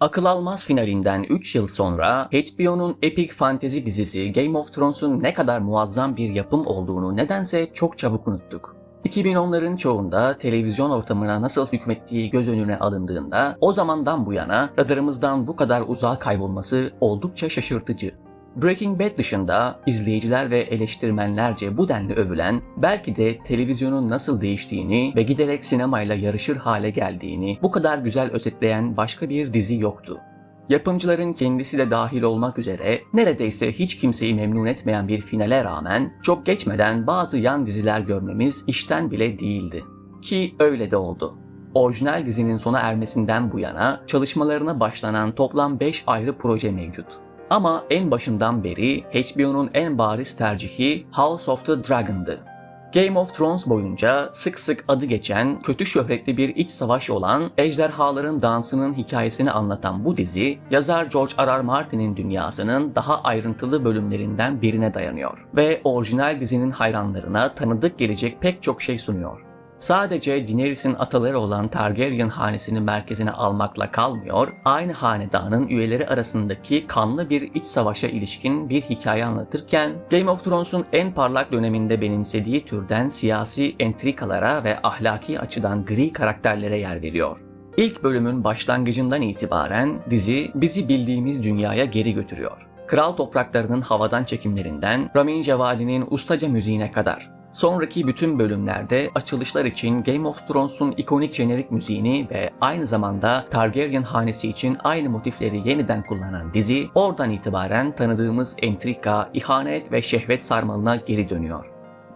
Akıl almaz finalinden 3 yıl sonra HBO'nun epik fantezi dizisi Game of Thrones'un ne kadar muazzam bir yapım olduğunu nedense çok çabuk unuttuk. 2010'ların çoğunda televizyon ortamına nasıl hükmettiği göz önüne alındığında o zamandan bu yana radarımızdan bu kadar uzağa kaybolması oldukça şaşırtıcı. Breaking Bad dışında izleyiciler ve eleştirmenlerce bu denli övülen, belki de televizyonun nasıl değiştiğini ve giderek sinemayla yarışır hale geldiğini bu kadar güzel özetleyen başka bir dizi yoktu. Yapımcıların kendisi de dahil olmak üzere neredeyse hiç kimseyi memnun etmeyen bir finale rağmen çok geçmeden bazı yan diziler görmemiz işten bile değildi. Ki öyle de oldu. Orijinal dizinin sona ermesinden bu yana çalışmalarına başlanan toplam 5 ayrı proje mevcut. Ama en başından beri HBO'nun en bariz tercihi House of the Dragon'dı. Game of Thrones boyunca sık sık adı geçen, kötü şöhretli bir iç savaş olan Ejderhaların Dansı'nın hikayesini anlatan bu dizi, yazar George R. R. Martin'in dünyasının daha ayrıntılı bölümlerinden birine dayanıyor ve orijinal dizinin hayranlarına tanıdık gelecek pek çok şey sunuyor. Sadece Daenerys'in ataları olan Targaryen hanesini merkezine almakla kalmıyor, aynı hanedanın üyeleri arasındaki kanlı bir iç savaşa ilişkin bir hikaye anlatırken, Game of Thrones'un en parlak döneminde benimsediği türden siyasi entrikalara ve ahlaki açıdan gri karakterlere yer veriyor. İlk bölümün başlangıcından itibaren dizi bizi bildiğimiz dünyaya geri götürüyor. Kral topraklarının havadan çekimlerinden Ramin Cevadi'nin ustaca müziğine kadar Sonraki bütün bölümlerde açılışlar için Game of Thrones'un ikonik jenerik müziğini ve aynı zamanda Targaryen hanesi için aynı motifleri yeniden kullanan dizi oradan itibaren tanıdığımız entrika, ihanet ve şehvet sarmalına geri dönüyor.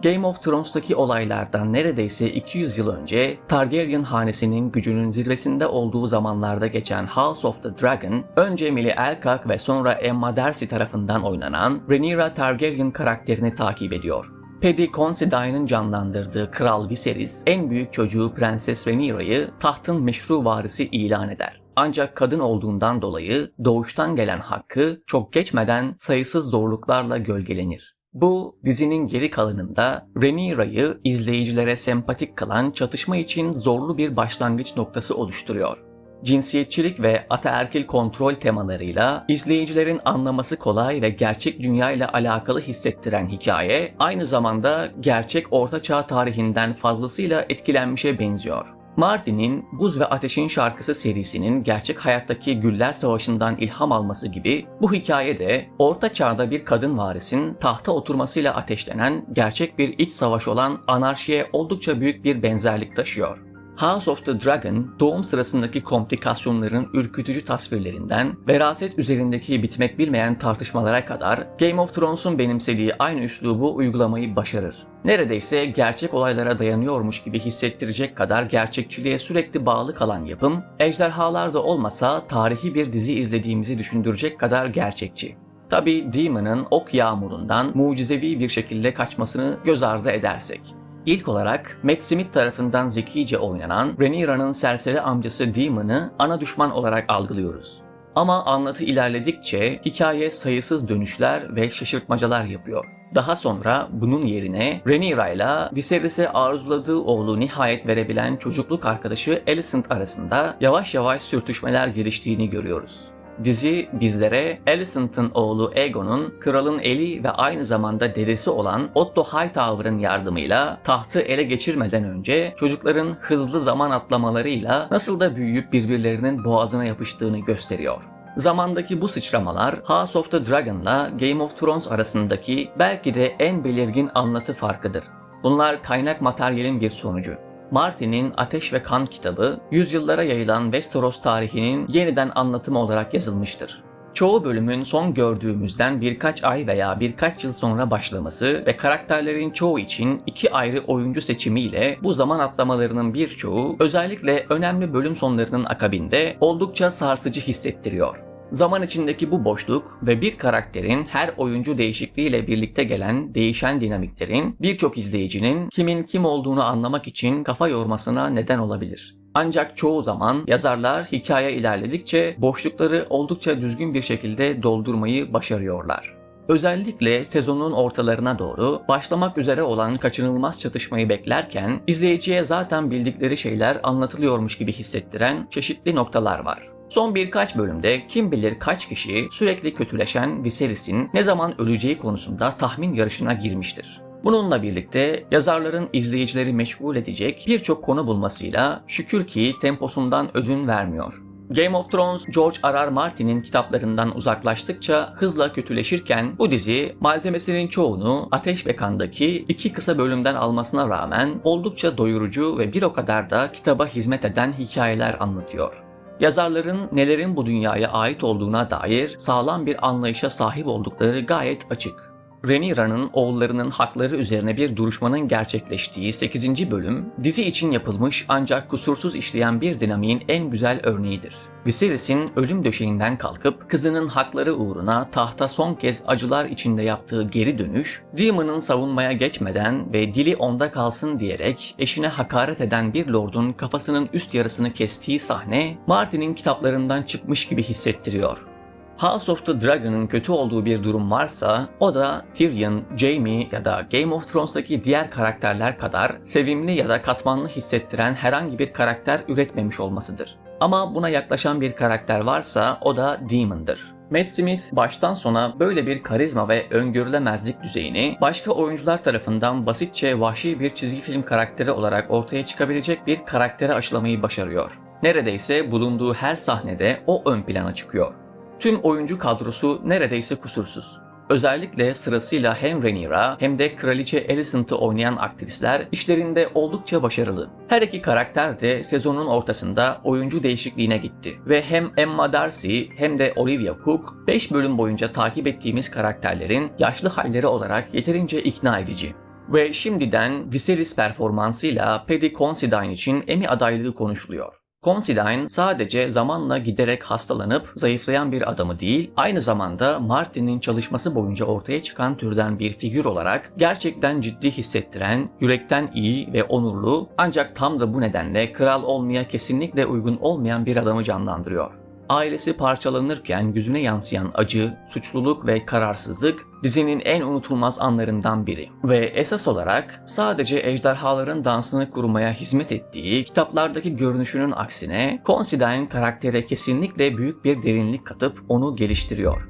Game of Thrones'taki olaylardan neredeyse 200 yıl önce Targaryen hanesinin gücünün zirvesinde olduğu zamanlarda geçen House of the Dragon, önce Millie Alcock ve sonra Emma Darcy tarafından oynanan Rhaenyra Targaryen karakterini takip ediyor. Paddy Considine'ın canlandırdığı Kral Viserys, en büyük çocuğu Prenses Rhaenyra'yı tahtın meşru varisi ilan eder. Ancak kadın olduğundan dolayı doğuştan gelen hakkı çok geçmeden sayısız zorluklarla gölgelenir. Bu dizinin geri kalanında Rhaenyra'yı izleyicilere sempatik kılan çatışma için zorlu bir başlangıç noktası oluşturuyor cinsiyetçilik ve ataerkil kontrol temalarıyla izleyicilerin anlaması kolay ve gerçek dünya ile alakalı hissettiren hikaye aynı zamanda gerçek ortaçağ tarihinden fazlasıyla etkilenmişe benziyor. Martin'in Buz ve Ateşin Şarkısı serisinin gerçek hayattaki Güller Savaşı'ndan ilham alması gibi bu hikaye de Orta Çağ'da bir kadın varisin tahta oturmasıyla ateşlenen gerçek bir iç savaş olan anarşiye oldukça büyük bir benzerlik taşıyor. House of the Dragon, doğum sırasındaki komplikasyonların ürkütücü tasvirlerinden, veraset üzerindeki bitmek bilmeyen tartışmalara kadar Game of Thrones'un benimsediği aynı üslubu uygulamayı başarır. Neredeyse gerçek olaylara dayanıyormuş gibi hissettirecek kadar gerçekçiliğe sürekli bağlı kalan yapım, ejderhalar da olmasa tarihi bir dizi izlediğimizi düşündürecek kadar gerçekçi. Tabi Demon'ın ok yağmurundan mucizevi bir şekilde kaçmasını göz ardı edersek. İlk olarak Matt Smith tarafından zekice oynanan Rhaenyra'nın serseri amcası Daemon'ı ana düşman olarak algılıyoruz. Ama anlatı ilerledikçe hikaye sayısız dönüşler ve şaşırtmacalar yapıyor. Daha sonra bunun yerine Rhaenyra ile Viserys'e arzuladığı oğlu nihayet verebilen çocukluk arkadaşı Alicent arasında yavaş yavaş sürtüşmeler geliştiğini görüyoruz. Dizi bizlere Alicent'ın oğlu Aegon'un kralın eli ve aynı zamanda derisi olan Otto Hightower'ın yardımıyla tahtı ele geçirmeden önce çocukların hızlı zaman atlamalarıyla nasıl da büyüyüp birbirlerinin boğazına yapıştığını gösteriyor. Zamandaki bu sıçramalar House of the Dragon'la Game of Thrones arasındaki belki de en belirgin anlatı farkıdır. Bunlar kaynak materyalin bir sonucu. Martin'in Ateş ve Kan kitabı, yüzyıllara yayılan Westeros tarihinin yeniden anlatımı olarak yazılmıştır. Çoğu bölümün son gördüğümüzden birkaç ay veya birkaç yıl sonra başlaması ve karakterlerin çoğu için iki ayrı oyuncu seçimiyle bu zaman atlamalarının birçoğu özellikle önemli bölüm sonlarının akabinde oldukça sarsıcı hissettiriyor. Zaman içindeki bu boşluk ve bir karakterin her oyuncu değişikliğiyle birlikte gelen değişen dinamiklerin birçok izleyicinin kimin kim olduğunu anlamak için kafa yormasına neden olabilir. Ancak çoğu zaman yazarlar hikaye ilerledikçe boşlukları oldukça düzgün bir şekilde doldurmayı başarıyorlar. Özellikle sezonun ortalarına doğru başlamak üzere olan kaçınılmaz çatışmayı beklerken izleyiciye zaten bildikleri şeyler anlatılıyormuş gibi hissettiren çeşitli noktalar var. Son birkaç bölümde kim bilir kaç kişi sürekli kötüleşen Viserys'in ne zaman öleceği konusunda tahmin yarışına girmiştir. Bununla birlikte yazarların izleyicileri meşgul edecek birçok konu bulmasıyla şükür ki temposundan ödün vermiyor. Game of Thrones George R. R. Martin'in kitaplarından uzaklaştıkça hızla kötüleşirken bu dizi malzemesinin çoğunu Ateş ve Kan'daki iki kısa bölümden almasına rağmen oldukça doyurucu ve bir o kadar da kitaba hizmet eden hikayeler anlatıyor. Yazarların nelerin bu dünyaya ait olduğuna dair sağlam bir anlayışa sahip oldukları gayet açık. Rhaenyra'nın oğullarının hakları üzerine bir duruşmanın gerçekleştiği 8. bölüm, dizi için yapılmış ancak kusursuz işleyen bir dinamiğin en güzel örneğidir. Viserys'in ölüm döşeğinden kalkıp kızının hakları uğruna tahta son kez acılar içinde yaptığı geri dönüş, Daemon'ın savunmaya geçmeden ve dili onda kalsın diyerek eşine hakaret eden bir lordun kafasının üst yarısını kestiği sahne, Martin'in kitaplarından çıkmış gibi hissettiriyor. House of the Dragon'ın kötü olduğu bir durum varsa o da Tyrion, Jaime ya da Game of Thrones'taki diğer karakterler kadar sevimli ya da katmanlı hissettiren herhangi bir karakter üretmemiş olmasıdır. Ama buna yaklaşan bir karakter varsa o da Daemon'dır. Matt Smith baştan sona böyle bir karizma ve öngörülemezlik düzeyini başka oyuncular tarafından basitçe vahşi bir çizgi film karakteri olarak ortaya çıkabilecek bir karaktere aşılamayı başarıyor. Neredeyse bulunduğu her sahnede o ön plana çıkıyor. Tüm oyuncu kadrosu neredeyse kusursuz. Özellikle sırasıyla hem Rhaenyra hem de Kraliçe Alicent'ı oynayan aktrisler işlerinde oldukça başarılı. Her iki karakter de sezonun ortasında oyuncu değişikliğine gitti. Ve hem Emma Darcy hem de Olivia Cook 5 bölüm boyunca takip ettiğimiz karakterlerin yaşlı halleri olarak yeterince ikna edici. Ve şimdiden Viserys performansıyla Paddy Considine için Emmy adaylığı konuşuluyor. Considine sadece zamanla giderek hastalanıp zayıflayan bir adamı değil, aynı zamanda Martin'in çalışması boyunca ortaya çıkan türden bir figür olarak gerçekten ciddi hissettiren, yürekten iyi ve onurlu ancak tam da bu nedenle kral olmaya kesinlikle uygun olmayan bir adamı canlandırıyor. Ailesi parçalanırken yüzüne yansıyan acı, suçluluk ve kararsızlık dizinin en unutulmaz anlarından biri. Ve esas olarak sadece ejderhaların dansını kurmaya hizmet ettiği kitaplardaki görünüşünün aksine Considine karaktere kesinlikle büyük bir derinlik katıp onu geliştiriyor.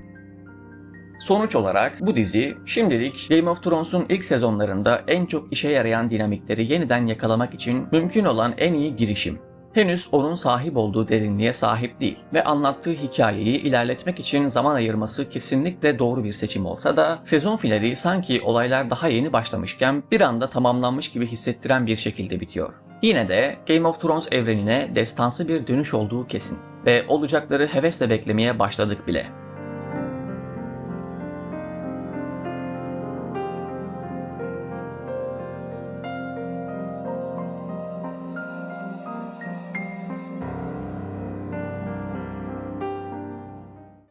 Sonuç olarak bu dizi şimdilik Game of Thrones'un ilk sezonlarında en çok işe yarayan dinamikleri yeniden yakalamak için mümkün olan en iyi girişim henüz onun sahip olduğu derinliğe sahip değil ve anlattığı hikayeyi ilerletmek için zaman ayırması kesinlikle doğru bir seçim olsa da sezon finali sanki olaylar daha yeni başlamışken bir anda tamamlanmış gibi hissettiren bir şekilde bitiyor. Yine de Game of Thrones evrenine destansı bir dönüş olduğu kesin ve olacakları hevesle beklemeye başladık bile.